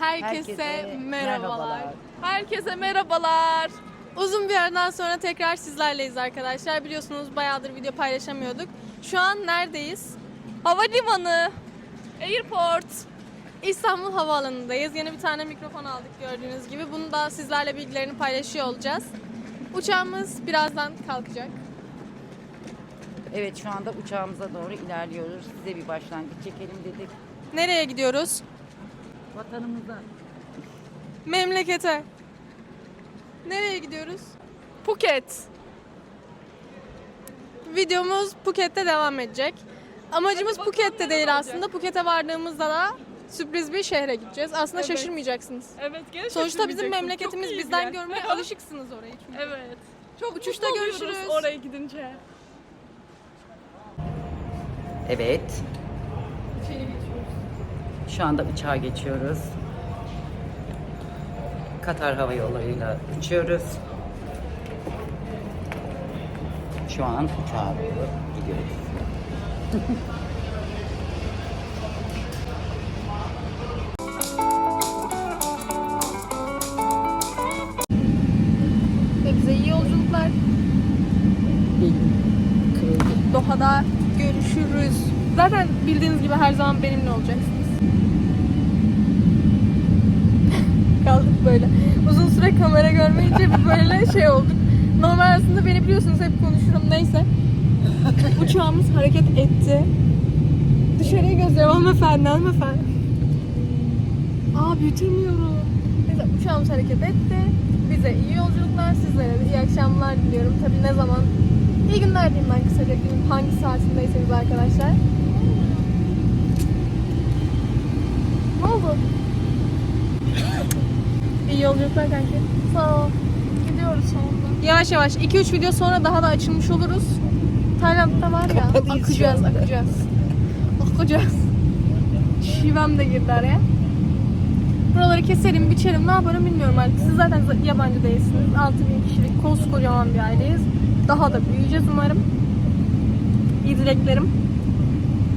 Herkese, Herkese merhabalar. merhabalar. Herkese merhabalar. Uzun bir aradan sonra tekrar sizlerleyiz arkadaşlar. Biliyorsunuz bayağıdır video paylaşamıyorduk. Şu an neredeyiz? Havalimanı. Airport. İstanbul Havaalanı'ndayız. Yeni bir tane mikrofon aldık gördüğünüz gibi. Bunu da sizlerle bilgilerini paylaşıyor olacağız. Uçağımız birazdan kalkacak. Evet şu anda uçağımıza doğru ilerliyoruz. Size bir başlangıç çekelim dedik. Nereye gidiyoruz? Vatanımıza. Memlekete. Nereye gidiyoruz? Phuket. Videomuz Phuket'te devam edecek. Amacımız Phuket'te değil aslında. Phuket'e vardığımızda da sürpriz bir şehre gideceğiz. Aslında Evet. şaşırmayacaksınız. Evet gene Sonuçta bizim memleketimiz bizden görmeye alışıksınız orayı çünkü. Evet. Çok uçuşta Mutlu oluyoruz görüşürüz. Oraya gidince. Evet. Şu anda uçağa geçiyoruz. Katar Hava Yolları'yla uçuyoruz. Şu an uçağa doğru gidiyoruz. Ve bize iyi yolculuklar. Doha'da görüşürüz. Zaten bildiğiniz gibi her zaman benimle olacaksınız. Böyle. Uzun süre kamera görmeyince bir böyle şey olduk. Normal aslında beni biliyorsunuz hep konuşurum neyse. Uçağımız hareket etti. Dışarıya gözlüyorum hanımefendi hanımefendi. Aa büyütemiyorum. Neyse uçağımız hareket etti. Bize iyi yolculuklar, sizlere de iyi akşamlar diliyorum. Tabii ne zaman? İyi günler diyeyim ben kısaca günün hangi saatindeyseniz arkadaşlar. Ne oldu? İyi yolculuklar kanki. Sağ ol. Gidiyoruz sonunda. Yavaş yavaş 2-3 video sonra daha da açılmış oluruz. Tayland'da var ya Kapalıyız şu akacağız anda. akacağız. Akacağız. Şivem de girdi araya. Buraları keserim, biçerim, ne yaparım bilmiyorum artık. Siz zaten yabancı değilsiniz. 6000 kişilik koskocaman bir aileyiz. Daha da büyüyeceğiz umarım. İyi dileklerim.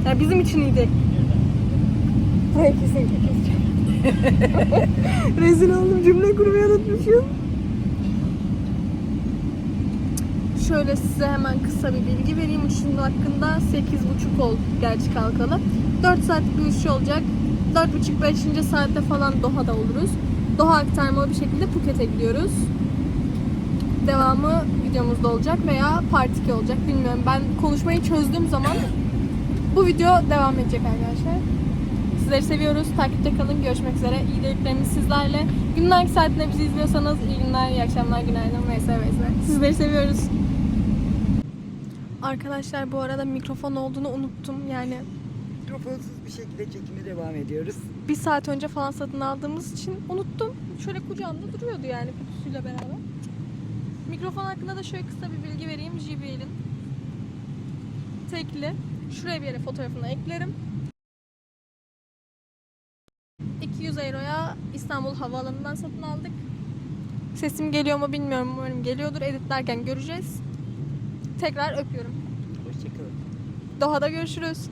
Yani bizim için iyi dilek. Kesinlikle keseceğim. Rezil oldum cümle kurmayı unutmuşum. Şöyle size hemen kısa bir bilgi vereyim. Uçuşun hakkında 8.30 oldu gerçi kalkalı. 4 saatlik bir uçuş olacak. 4.30-5. saatte falan Doha'da oluruz. Doha aktarmalı bir şekilde Phuket'e gidiyoruz. Devamı videomuzda olacak veya part 2 olacak bilmiyorum. Ben konuşmayı çözdüğüm zaman bu video devam edecek arkadaşlar. Sizleri seviyoruz. Takipte kalın. Görüşmek üzere. İyi dileklerimiz sizlerle. Günün hangi saatinde bizi izliyorsanız iyi günler, iyi akşamlar, günaydın vs vs. Sizleri seviyoruz. Arkadaşlar bu arada mikrofon olduğunu unuttum. Yani Mikrofonsuz bir şekilde çekime devam ediyoruz. bir saat önce falan satın aldığımız için unuttum. Şöyle kucağımda duruyordu yani kutusuyla beraber. Mikrofon hakkında da şöyle kısa bir bilgi vereyim. JBL'in tekli. Şuraya bir yere fotoğrafını eklerim. 200 euroya İstanbul Havaalanı'ndan satın aldık. Sesim geliyor mu bilmiyorum. Umarım geliyordur. Editlerken göreceğiz. Tekrar öpüyorum. Hoşçakalın. Doha'da görüşürüz.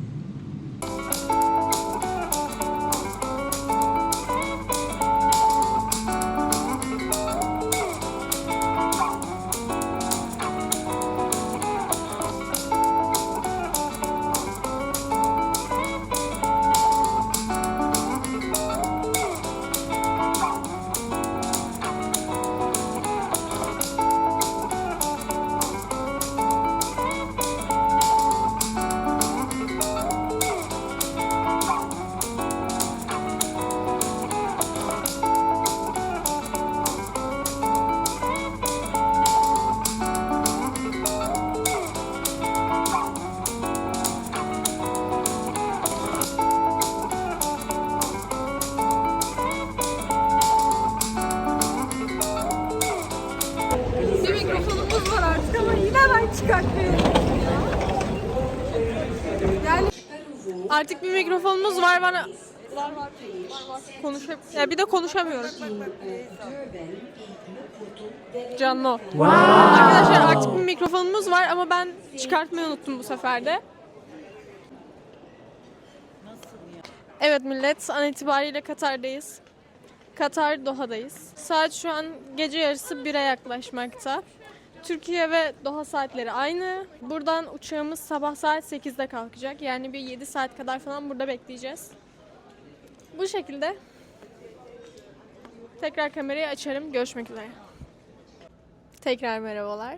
Mikrofonumuz var bana. Konuşam ya bir de konuşamıyorum. Canlı. Arkadaşlar artık bir mikrofonumuz var ama ben çıkartmayı unuttum bu sefer de. Evet millet an itibariyle Katar'dayız. Katar Doha'dayız. Saat şu an gece yarısı 1'e yaklaşmakta. Türkiye ve Doha saatleri aynı. Buradan uçağımız sabah saat 8'de kalkacak. Yani bir 7 saat kadar falan burada bekleyeceğiz. Bu şekilde tekrar kamerayı açarım. Görüşmek üzere. Tekrar merhabalar.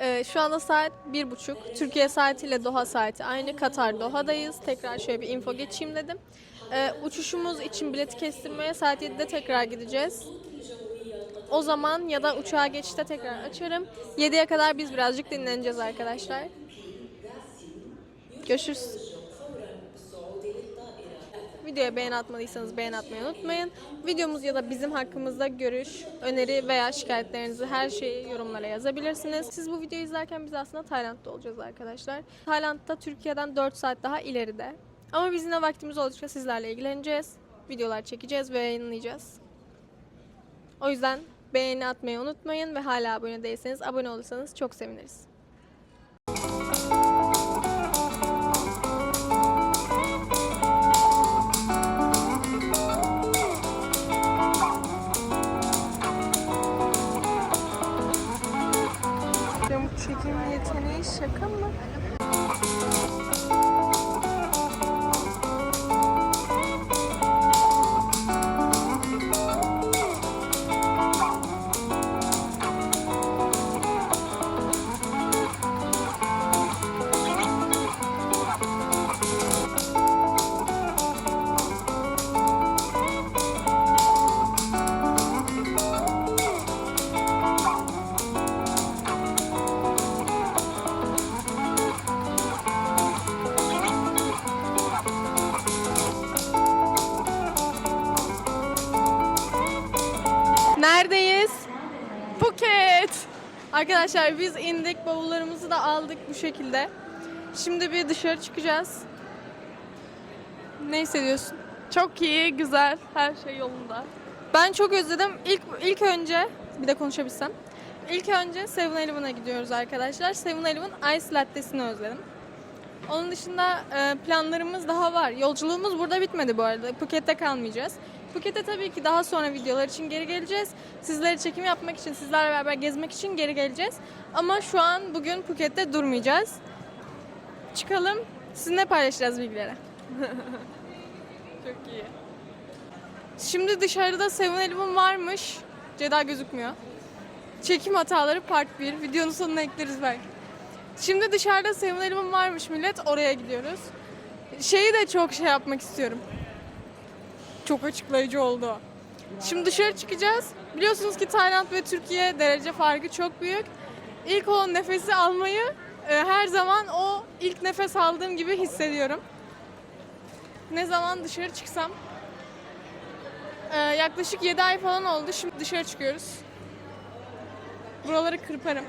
Ee, şu anda saat bir buçuk. Türkiye saatiyle Doha saati aynı. Katar Doha'dayız. Tekrar şöyle bir info geçeyim dedim. Ee, uçuşumuz için bileti kestirmeye saat 7'de tekrar gideceğiz. O zaman ya da uçağa geçişte tekrar açarım. 7'ye kadar biz birazcık dinleneceğiz arkadaşlar. Görüşürüz. Videoya beğeni atmadıysanız beğeni atmayı unutmayın. Videomuz ya da bizim hakkımızda görüş, öneri veya şikayetlerinizi her şeyi yorumlara yazabilirsiniz. Siz bu videoyu izlerken biz aslında Tayland'da olacağız arkadaşlar. Tayland'da Türkiye'den 4 saat daha ileride. Ama biz yine vaktimiz oldukça sizlerle ilgileneceğiz. Videolar çekeceğiz ve yayınlayacağız. O yüzden beğeni atmayı unutmayın ve hala abone değilseniz abone olursanız çok seviniriz. Çekim yeteneği şaka mı? Arkadaşlar biz indik bavullarımızı da aldık bu şekilde. Şimdi bir dışarı çıkacağız. Ne hissediyorsun? Çok iyi, güzel, her şey yolunda. Ben çok özledim. İlk ilk önce bir de konuşabilsem. İlk önce 7-Eleven'a gidiyoruz arkadaşlar. 7-Eleven Ice Latte'sini özledim. Onun dışında e, planlarımız daha var. Yolculuğumuz burada bitmedi bu arada. Phuket'te kalmayacağız. Phuket'e tabii ki daha sonra videolar için geri geleceğiz. Sizlere çekim yapmak için, sizlerle beraber gezmek için geri geleceğiz. Ama şu an bugün Phuket'te durmayacağız. Çıkalım. Sizinle paylaşacağız bilgileri. Çok iyi. Şimdi dışarıda 7-Eleven varmış. Ceda gözükmüyor. Çekim hataları part 1. Videonun sonuna ekleriz belki. Şimdi dışarıda 7-Eleven varmış millet. Oraya gidiyoruz. Şeyi de çok şey yapmak istiyorum. Çok açıklayıcı oldu. Şimdi dışarı çıkacağız. Biliyorsunuz ki Tayland ve Türkiye derece farkı çok büyük. İlk o nefesi almayı e, her zaman o ilk nefes aldığım gibi hissediyorum. Ne zaman dışarı çıksam ee, yaklaşık 7 ay falan oldu. Şimdi dışarı çıkıyoruz. Buraları kırparım.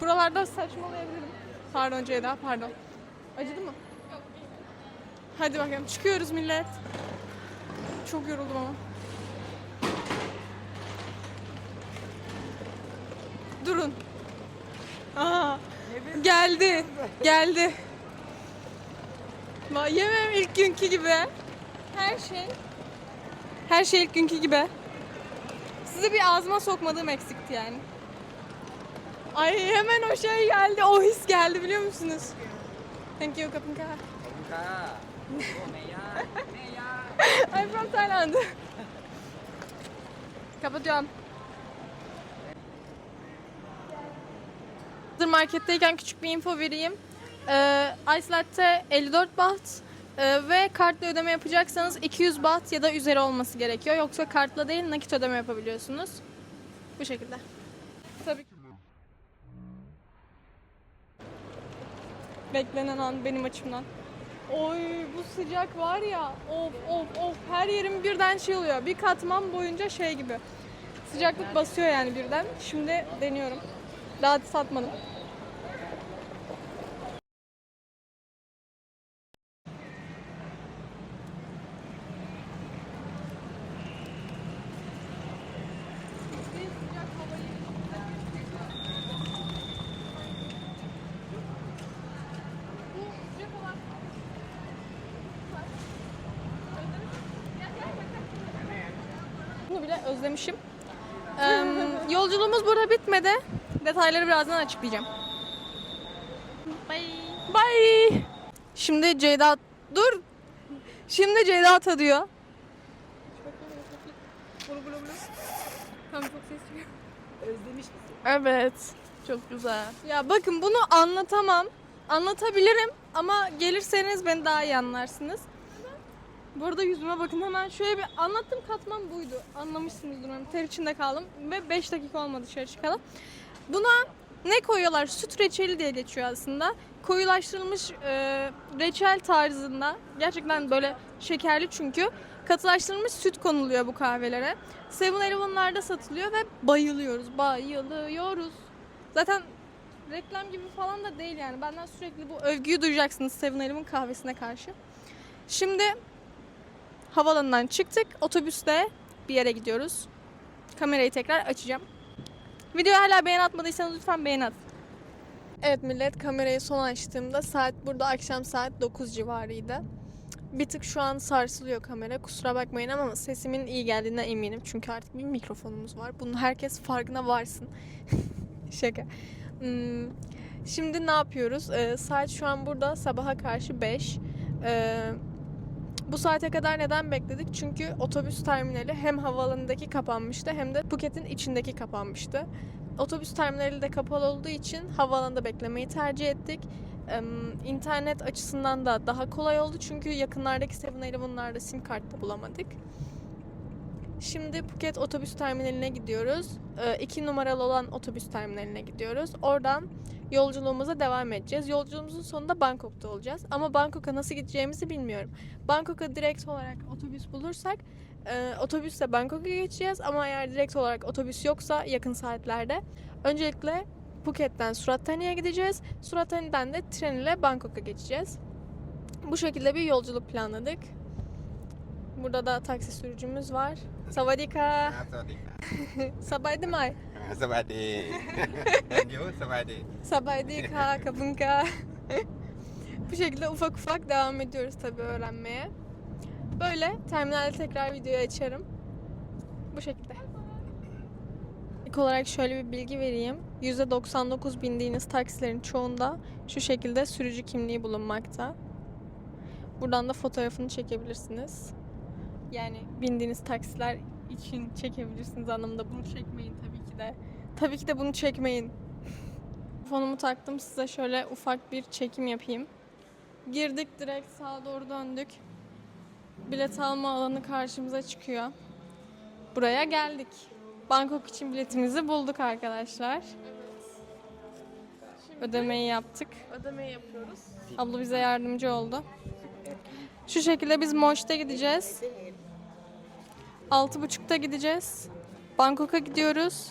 Buralarda saçmalayabilirim. Pardon Ceyda, pardon. Acıdı mı? Hadi bakalım çıkıyoruz millet. Çok yoruldum ama. Durun. Aa, geldi. Geldi. Va- Yemem ilk günkü gibi. Her şey her şey ilk günkü gibi. Size bir ağzıma sokmadığım eksikti yani. Ay hemen o şey geldi, o his geldi biliyor musunuz? Thank you, kapın ka. I'm from Thailand. Kapatıyorum. Hazır marketteyken küçük bir info vereyim. Ee, Ice Latte 54 baht ee, ve kartla ödeme yapacaksanız 200 baht ya da üzeri olması gerekiyor. Yoksa kartla değil nakit ödeme yapabiliyorsunuz. Bu şekilde. Tabii ki. Beklenen an benim açımdan. Oy bu sıcak var ya of of of her yerim birden şey oluyor. Bir katman boyunca şey gibi. Sıcaklık basıyor yani birden. Şimdi deniyorum. Daha satmadım. Bitmedi. Detayları birazdan açıklayacağım. Bye. Bye. Şimdi Ceyda dur. Şimdi Ceyda tadıyor. Özlemiş misin? Evet. Çok güzel. Ya bakın bunu anlatamam. Anlatabilirim ama gelirseniz beni daha iyi anlarsınız. Burada yüzüme bakın hemen şöyle bir anlattığım katman buydu. Anlamışsınızdır umarım. Ter içinde kaldım ve 5 dakika olmadı dışarı çıkalım. Buna ne koyuyorlar? Süt reçeli diye geçiyor aslında. Koyulaştırılmış e, reçel tarzında. Gerçekten böyle şekerli çünkü. Katılaştırılmış süt konuluyor bu kahvelere. Seven Eleven'larda satılıyor ve bayılıyoruz. Bayılıyoruz. Zaten reklam gibi falan da değil yani. Benden sürekli bu övgüyü duyacaksınız Seven Eleven kahvesine karşı. Şimdi havalanından çıktık. Otobüste bir yere gidiyoruz. Kamerayı tekrar açacağım. Videoya hala beğen atmadıysanız lütfen beğen atın. Evet millet kamerayı son açtığımda saat burada akşam saat 9 civarıydı. Bir tık şu an sarsılıyor kamera. Kusura bakmayın ama sesimin iyi geldiğine eminim. Çünkü artık bir mikrofonumuz var. Bunun herkes farkına varsın. Şaka. Hmm, Şimdi ne yapıyoruz? Ee, saat şu an burada sabaha karşı 5. Ee, bu saate kadar neden bekledik? Çünkü otobüs terminali hem havaalanındaki kapanmıştı hem de Phuket'in içindeki kapanmıştı. Otobüs terminali de kapalı olduğu için havaalanında beklemeyi tercih ettik. Ee, internet açısından da daha kolay oldu çünkü yakınlardaki 7-Eleven'larda sim kart bulamadık. Şimdi Phuket otobüs terminaline gidiyoruz. Ee, iki numaralı olan otobüs terminaline gidiyoruz. Oradan yolculuğumuza devam edeceğiz. Yolculuğumuzun sonunda Bangkok'ta olacağız. Ama Bangkok'a nasıl gideceğimizi bilmiyorum. Bangkok'a direkt olarak otobüs bulursak e, otobüsle Bangkok'a geçeceğiz. Ama eğer direkt olarak otobüs yoksa yakın saatlerde öncelikle Phuket'ten Surattani'ye gideceğiz. Surattani'den de tren ile Bangkok'a geçeceğiz. Bu şekilde bir yolculuk planladık. Burada da taksi sürücümüz var. สวัสดีค่ะ ครับสวัสดีครับสบายดีไหมอ่าสวัสดี ah, ah, Thank you สวัสดี สบายดีค่ะ kabunka. Bu şekilde ufak ufak devam ediyoruz tabii öğrenmeye. Böyle terminalde tekrar videoyu açarım. Bu şekilde. İlk olarak şöyle bir bilgi vereyim. %99 bindiğiniz taksilerin çoğunda şu şekilde sürücü kimliği bulunmakta. Buradan da fotoğrafını çekebilirsiniz. Yani bindiğiniz taksiler için çekebilirsiniz anlamında. Bunu çekmeyin tabii ki de. Tabii ki de bunu çekmeyin. Telefonumu taktım size şöyle ufak bir çekim yapayım. Girdik direkt sağa doğru döndük. Bilet alma alanı karşımıza çıkıyor. Buraya geldik. Bangkok için biletimizi bulduk arkadaşlar. Ödemeyi yaptık. Ödemeyi yapıyoruz. Abla bize yardımcı oldu. Şu şekilde biz Moş'ta gideceğiz. Altı buçukta gideceğiz. Bangkok'a gidiyoruz.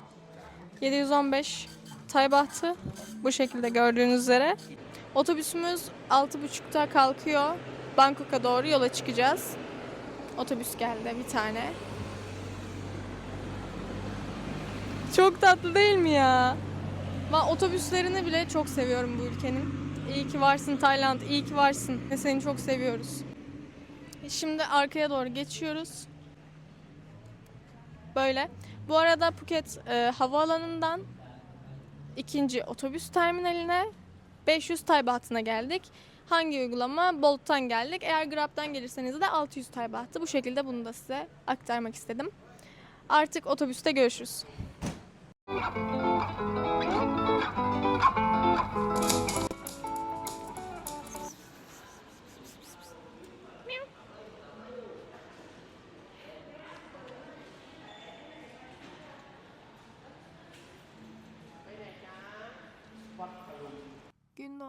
715 Taybahtı. Bu şekilde gördüğünüz üzere. Otobüsümüz altı buçukta kalkıyor. Bangkok'a doğru yola çıkacağız. Otobüs geldi bir tane. Çok tatlı değil mi ya? Ben otobüslerini bile çok seviyorum bu ülkenin. İyi ki varsın Tayland, iyi ki varsın. Ve seni çok seviyoruz. Şimdi arkaya doğru geçiyoruz. Böyle. Bu arada Phuket e, havaalanından ikinci otobüs terminaline 500 Tay bahtına geldik. Hangi uygulama? Bolt'tan geldik. Eğer Grab'dan gelirseniz de 600 Tay bahtı. Bu şekilde bunu da size aktarmak istedim. Artık otobüste görüşürüz.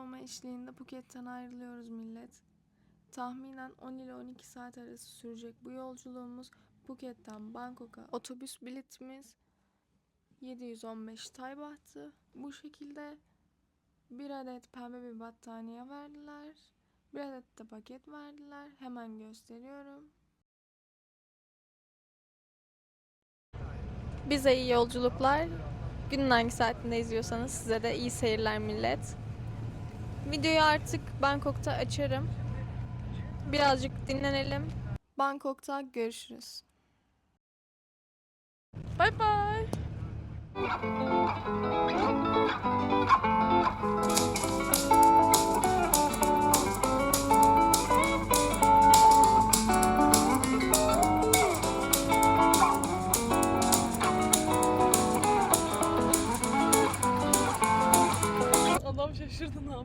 Doğma eşliğinde Phuket'ten ayrılıyoruz millet. Tahminen 10 ile 12 saat arası sürecek bu yolculuğumuz Phuket'ten Bangkok'a. Otobüs biletimiz 715 Tay bahtı. Bu şekilde bir adet pembe bir battaniye verdiler. Bir adet de paket verdiler. Hemen gösteriyorum. Bize iyi yolculuklar. Günün hangi saatinde izliyorsanız size de iyi seyirler millet. Videoyu artık Bangkok'ta açarım. Birazcık dinlenelim. Bangkok'ta görüşürüz. Bay bay. Adam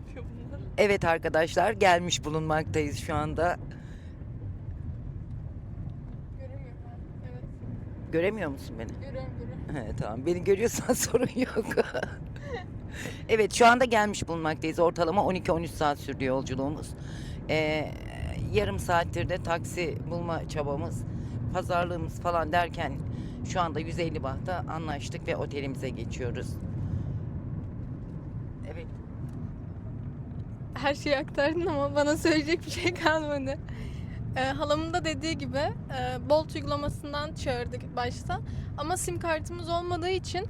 yapıyor bunlar. Evet arkadaşlar gelmiş bulunmaktayız şu anda. Göremiyorum ben. Evet. Göremiyor musun beni? Görüyorum görüyorum. He, tamam beni görüyorsan sorun yok. evet şu anda gelmiş bulunmaktayız. Ortalama 12-13 saat sürdü yolculuğumuz. Ee, yarım saattir de taksi bulma çabamız, pazarlığımız falan derken şu anda 150 bahta anlaştık ve otelimize geçiyoruz. Evet. Her şeyi aktardın ama bana söyleyecek bir şey kalmadı. Ee, halamın da dediği gibi e, Bolt uygulamasından çağırdık başta. Ama sim kartımız olmadığı için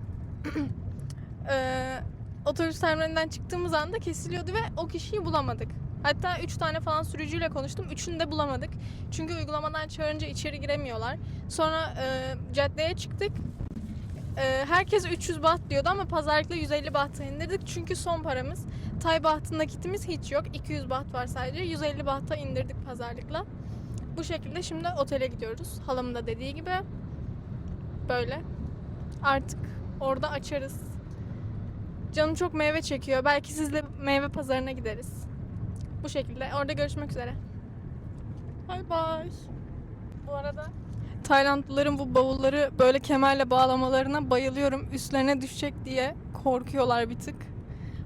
e, otobüs terminalinden çıktığımız anda kesiliyordu ve o kişiyi bulamadık. Hatta 3 tane falan sürücüyle konuştum. Üçünü de bulamadık. Çünkü uygulamadan çağırınca içeri giremiyorlar. Sonra e, caddeye çıktık. E, herkes 300 baht diyordu ama pazarlıkla 150 bahta indirdik. Çünkü son paramız. Tay bahtı nakitimiz hiç yok. 200 baht var sadece. 150 bahta indirdik pazarlıkla. Bu şekilde şimdi otele gidiyoruz. Halamın da dediği gibi. Böyle. Artık orada açarız. Canım çok meyve çekiyor. Belki sizle meyve pazarına gideriz. Bu şekilde. Orada görüşmek üzere. Bay bay. Bu arada Taylandlıların bu bavulları böyle kemerle bağlamalarına bayılıyorum. Üstlerine düşecek diye korkuyorlar bir tık.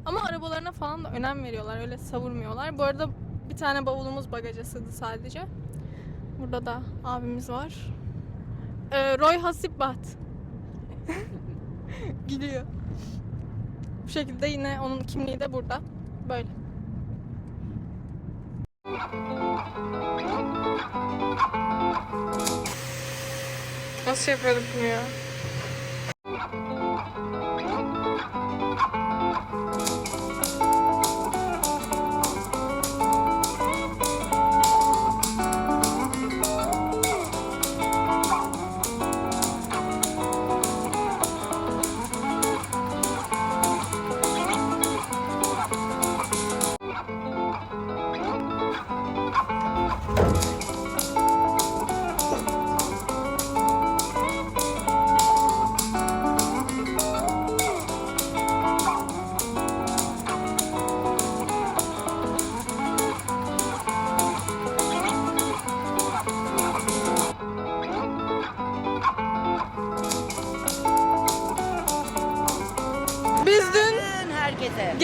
Ama arabalarına falan da önem veriyorlar. Öyle savurmuyorlar. Bu arada bir tane bavulumuz bagaja sığdı sadece. Burada da abimiz var. Ee, Roy Hasibbat. Gülüyor. Bu şekilde yine onun kimliği de burada. Böyle. Nasıl yapıyorduk bunu ya?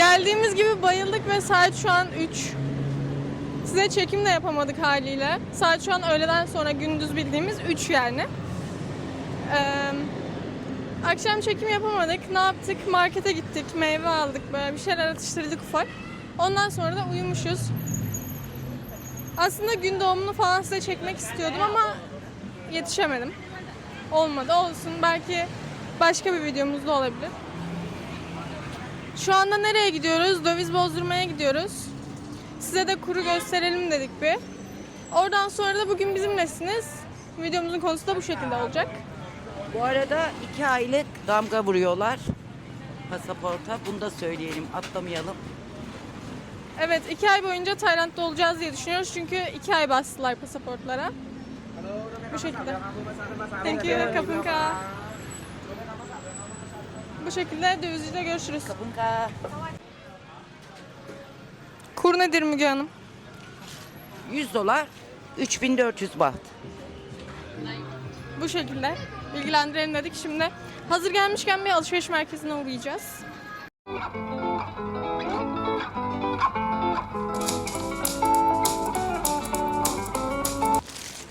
Geldiğimiz gibi bayıldık ve saat şu an 3. Size çekim de yapamadık haliyle. Saat şu an öğleden sonra gündüz bildiğimiz 3 yani. Ee, akşam çekim yapamadık. Ne yaptık? Markete gittik, meyve aldık, böyle bir şeyler atıştırdık ufak. Ondan sonra da uyumuşuz. Aslında gün doğumunu falan size çekmek istiyordum ama yetişemedim. Olmadı. Olsun. Belki başka bir videomuzda olabilir. Şu anda nereye gidiyoruz? Döviz bozdurmaya gidiyoruz. Size de kuru gösterelim dedik bir. Oradan sonra da bugün bizimlesiniz. Videomuzun konusu da bu şekilde olacak. Bu arada iki aylık damga vuruyorlar pasaporta. Bunu da söyleyelim atlamayalım. Evet iki ay boyunca Tayland'da olacağız diye düşünüyoruz. Çünkü iki ay bastılar pasaportlara. Bu şekilde. Thank you. Kapınka. Bu şekilde dövizciyle görüşürüz. Kapınka. Kur nedir Müge Hanım? 100 dolar 3400 baht. Bu şekilde bilgilendirelim dedik. Şimdi hazır gelmişken bir alışveriş merkezine uğrayacağız.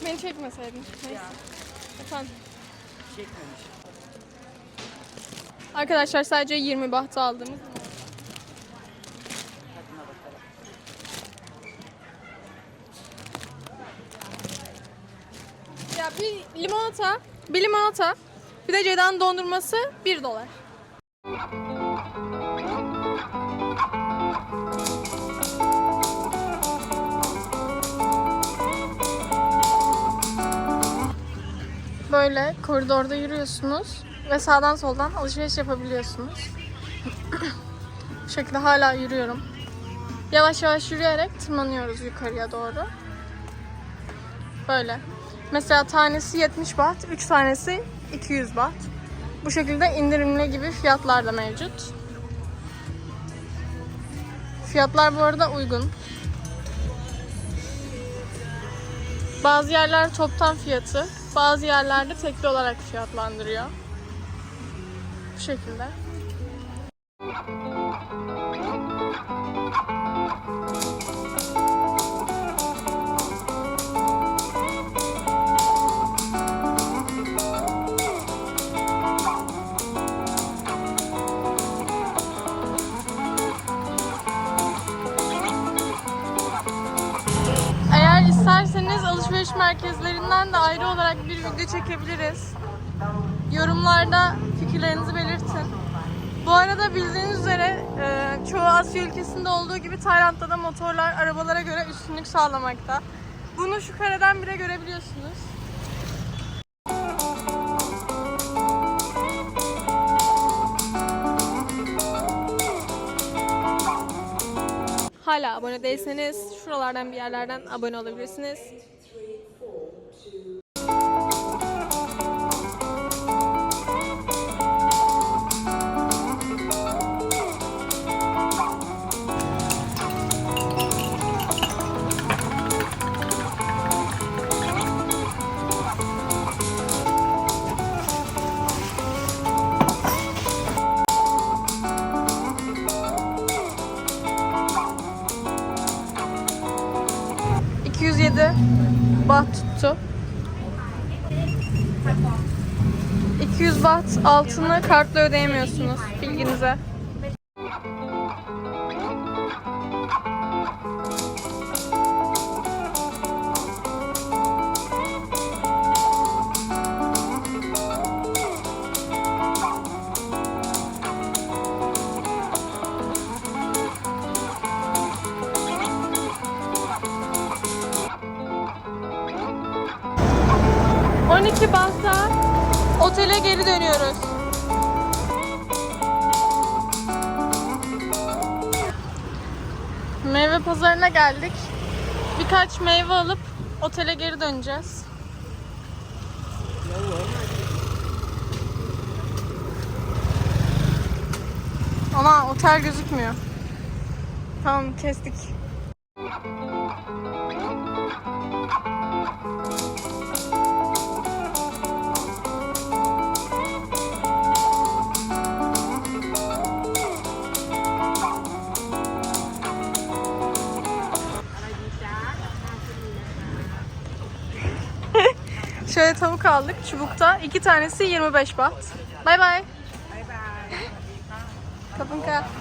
Beni çekmeseydin. Neyse. Efendim. Çekmemiş. Arkadaşlar sadece 20 bahtı aldığımız. Ya bir limonata, bir limonata, bir de Ceydan dondurması 1 dolar. Böyle koridorda yürüyorsunuz. Ve sağdan soldan alışveriş yapabiliyorsunuz. Bu şekilde hala yürüyorum. Yavaş yavaş yürüyerek tırmanıyoruz yukarıya doğru. Böyle. Mesela tanesi 70 baht, 3 tanesi 200 baht. Bu şekilde indirimli gibi fiyatlar da mevcut. Fiyatlar bu arada uygun. Bazı yerler toptan fiyatı, bazı yerlerde tekli olarak fiyatlandırıyor. Bu şekilde. İsterseniz alışveriş merkezlerinden de ayrı olarak bir video çekebiliriz. Yorumlarda fikirlerinizi belirtin. Bu arada bildiğiniz üzere e, çoğu Asya ülkesinde olduğu gibi Tayland'da da motorlar arabalara göre üstünlük sağlamakta. Bunu şu kareden bile görebiliyorsunuz. Hala abone değilseniz şuralardan bir yerlerden abone olabilirsiniz. Altını kartla ödeyemiyorsunuz bilginize. Pazarına geldik. Birkaç meyve alıp otele geri döneceğiz. Ama otel gözükmüyor. Tamam kestik. Aldık çubukta. İki tanesi 25 baht. Bay bay. Kapınka. Şimdi biz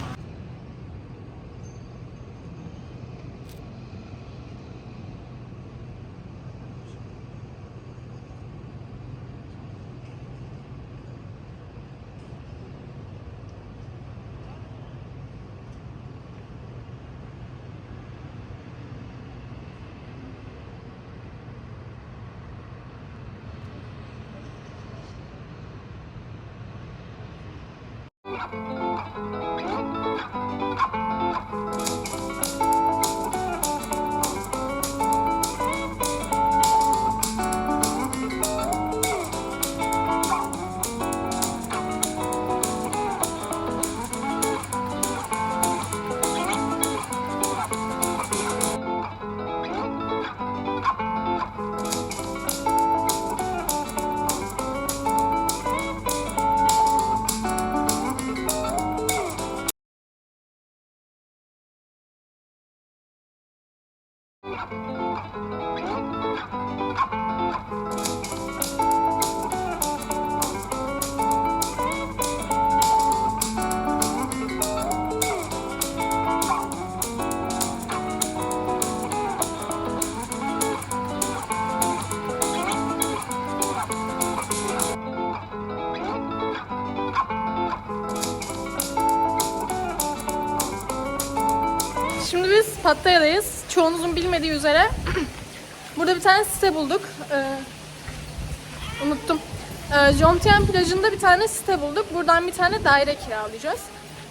Pattaya'dayız. Çoğunuzun bilmediği üzere. Burada bir tane site bulduk. Ee, unuttum. Ee, Jomtien plajında bir tane site bulduk. Buradan bir tane daire kiralayacağız.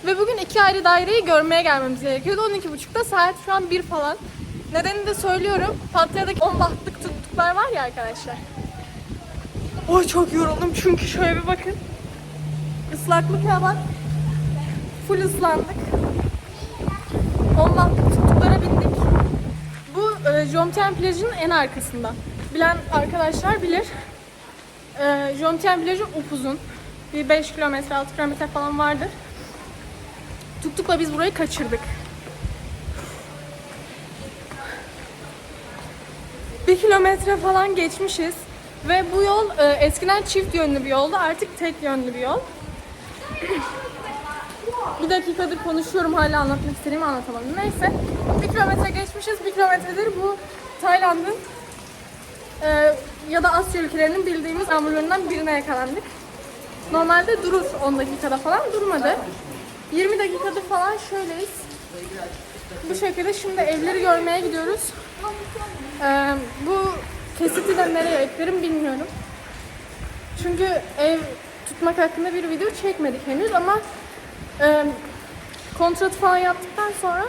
Ve bugün iki ayrı daireyi görmeye gelmemiz gerekiyordu. 12.30'da saat şu an 1 falan. Nedenini de söylüyorum. Pattaya'daki 10 bahtlık tuttuklar var ya arkadaşlar. Oy çok yoruldum çünkü şöyle bir bakın. Islaklık hava. Full ıslandık. 10 bahtlık tuttuklara bindik. Bu e, Jomtien plajının en arkasında. Bilen arkadaşlar bilir. E, Jomtien plajı upuzun. Bir 5 kilometre, 6 kilometre falan vardır. Tuktukla biz burayı kaçırdık. Bir kilometre falan geçmişiz. Ve bu yol e, eskiden çift yönlü bir yoldu. Artık tek yönlü bir yol. Bir dakikadır konuşuyorum hala anlatmak istediğimi anlatamadım. Neyse. Bir kilometre geçmişiz. Bir kilometredir bu Tayland'ın e, ya da Asya ülkelerinin bildiğimiz yağmurlarından birine yakalandık. Normalde durur 10 dakikada falan durmadı. 20 dakikadır falan şöyleyiz. Bu şekilde şimdi evleri görmeye gidiyoruz. Ee, bu kesiti de nereye eklerim bilmiyorum. Çünkü ev tutmak hakkında bir video çekmedik henüz ama e, kontrat falan yaptıktan sonra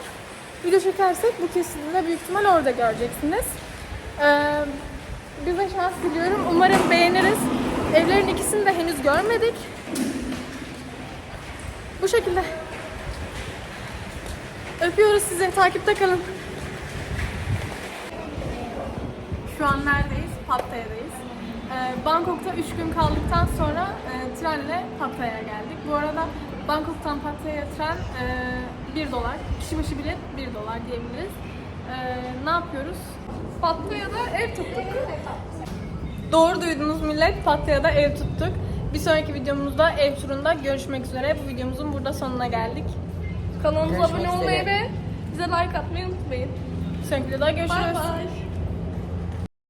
video çekersek bu kesiti de büyük ihtimal orada göreceksiniz. Ee, bize şans diliyorum. Umarım beğeniriz. Evlerin ikisini de henüz görmedik. Bu şekilde. Öpüyoruz sizi. Takipte kalın. Şu an neredeyiz? Pattaya'dayız. Ee, Bangkok'ta 3 gün kaldıktan sonra e, trenle Pattaya'ya geldik. Bu arada Bangkok'tan Pattaya'ya tren e, 1 dolar. Kişi başı bilet 1 dolar diyebiliriz. Ee, ne yapıyoruz? Pattaya'da ev tuttuk. Doğru duydunuz millet. Pattaya'da ev tuttuk. Bir sonraki videomuzda ev turunda görüşmek üzere. Bu videomuzun burada sonuna geldik. Kanalımıza Görüşmek abone olmayı üzere. ve bize like atmayı unutmayın. Bir sonraki videoda görüşürüz. Bye bye.